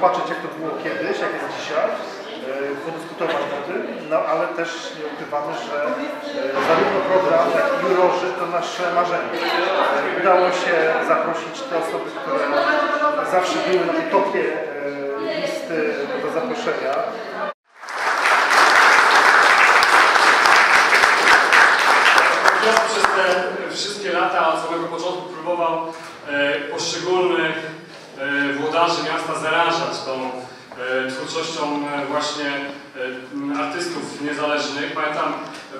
popatrzeć jak to było kiedyś, jak jest dzisiaj, e, podyskutować o tym, no ale też nie ukrywamy, że e, zarówno program, jak i jurorzy to nasze marzenie. E, Udało się zaprosić te osoby, które zawsze były na tej topie e, listy do zaproszenia. Przez te wszystkie lata od samego początku próbował e, poszczególnych włodarzy miasta zarażać tą e, twórczością e, właśnie e, artystów niezależnych. Pamiętam,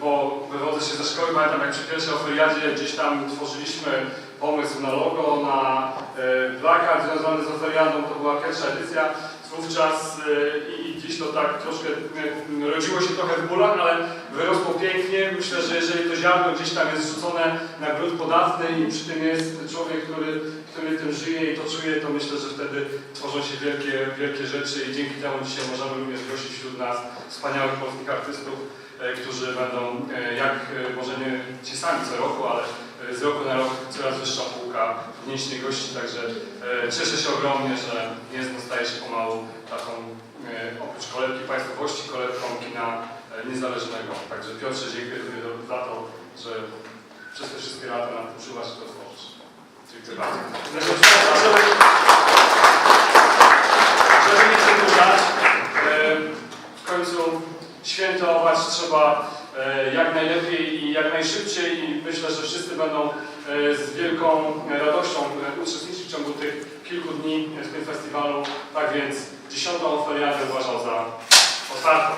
bo wywodzę się ze szkoły, pamiętam jak przy pierwszej oferiadzie gdzieś tam tworzyliśmy pomysł na logo, na e, plakat związany z oferiadą, to była pierwsza edycja. Wówczas e, i gdzieś to tak troszkę e, rodziło się trochę w bólach, ale wyrosło pięknie. Myślę, że jeżeli to ziarno gdzieś tam jest rzucone na grunt podatny i przy tym jest człowiek, który, który tym żyje i to czuje, to myślę, że wtedy tworzą się wielkie, wielkie rzeczy i dzięki temu dzisiaj możemy również gościć wśród nas wspaniałych polskich artystów, którzy będą, jak może nie ci sami co roku, ale z roku na rok coraz wyższa półka wnieśli gości, także e, cieszę się ogromnie, że Gniezno staje się pomału taką e, oprócz kolebki państwowości, kolebką kina e, niezależnego. Także Piotrze, dziękuję za to, że przez te wszystkie lata nam czuwasz i to tworzysz. Dziękuję bardzo. Żeby, żeby nie przedłużać, e, w końcu świętować trzeba e, jak najlepiej jak najszybciej i myślę, że wszyscy będą e, z wielką radością e, uczestniczyć w ciągu tych kilku dni w tym festiwalu. Tak więc dziesiątą oferiadę uważam za otwartą.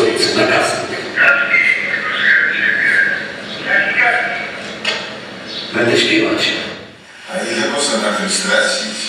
Stolicy na casting. Będę śpiewać. A ile można na tym stracić?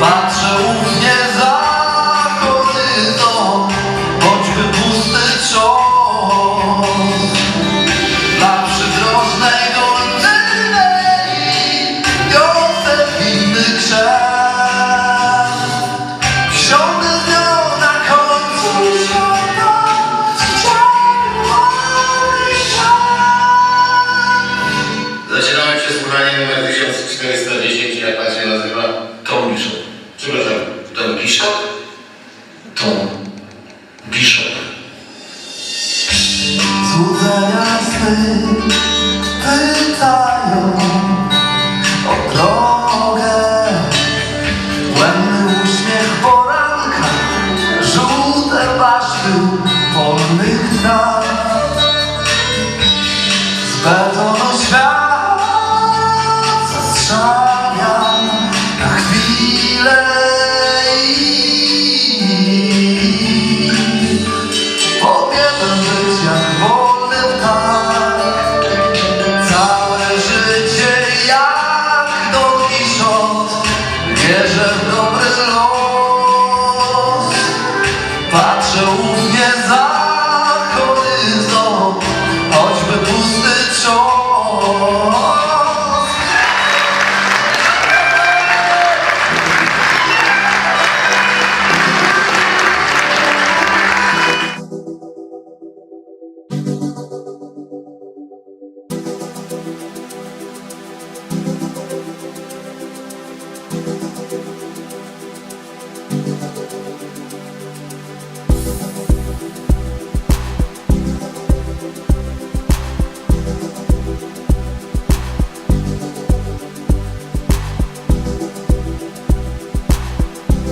Patrzę ufnie za horyzont Choćby pusty trząs Na przydrożnej doliny Niosę winny krzest Wsiądę z nią na końcu świata Zaczynamy przesłuchanie numer 1410, jak pan się nazywa? tą biszop. Przepraszam, ten biszop? Tą biszop. Złudzenia sny pytają o drogę. Błędny uśmiech poranka, żółte paszty polnych traw. Zbetono świat.